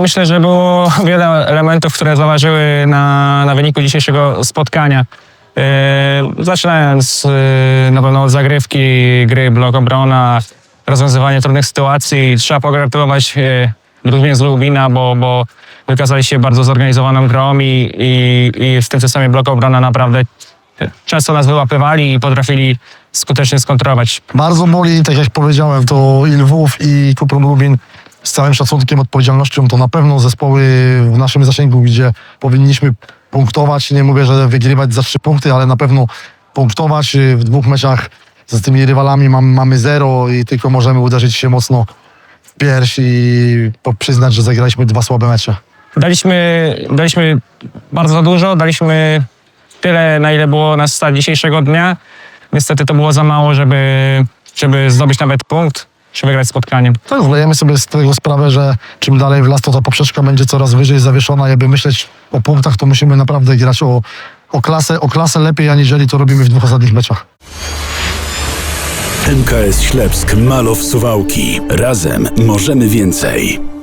Myślę, że było wiele elementów, które zaważyły na, na wyniku dzisiejszego spotkania. Yy, zaczynając yy, na pewno od zagrywki, gry, blok obrona, rozwiązywanie trudnych sytuacji. Trzeba pogratulować yy, drużynie z Lubina, bo, bo wykazali się bardzo zorganizowaną grą i, i, i w tym systemie blok obrona naprawdę często nas wyłapywali i potrafili skutecznie skontrować. Bardzo boli, tak jak powiedziałem, to i Lwów i Kuprum Lubin z całym szacunkiem, odpowiedzialnością, to na pewno zespoły w naszym zasięgu, gdzie powinniśmy punktować. Nie mówię, że wygrywać za trzy punkty, ale na pewno punktować w dwóch meczach z tymi rywalami mam, mamy zero i tylko możemy uderzyć się mocno w pierś i przyznać, że zagraliśmy dwa słabe mecze. Daliśmy, daliśmy bardzo dużo, daliśmy tyle, na ile było nas stać dzisiejszego dnia. Niestety to było za mało, żeby, żeby zdobyć nawet punkt, czy wygrać spotkanie. Tak, zdajemy sobie z tego sprawę, że czym dalej w las, to ta poprzeczka będzie coraz wyżej zawieszona. Jakby myśleć o punktach, to musimy naprawdę grać o, o, klasę, o klasę lepiej, aniżeli to robimy w dwóch ostatnich meczach. MKS Ślepsk Malow Suwałki. Razem możemy więcej.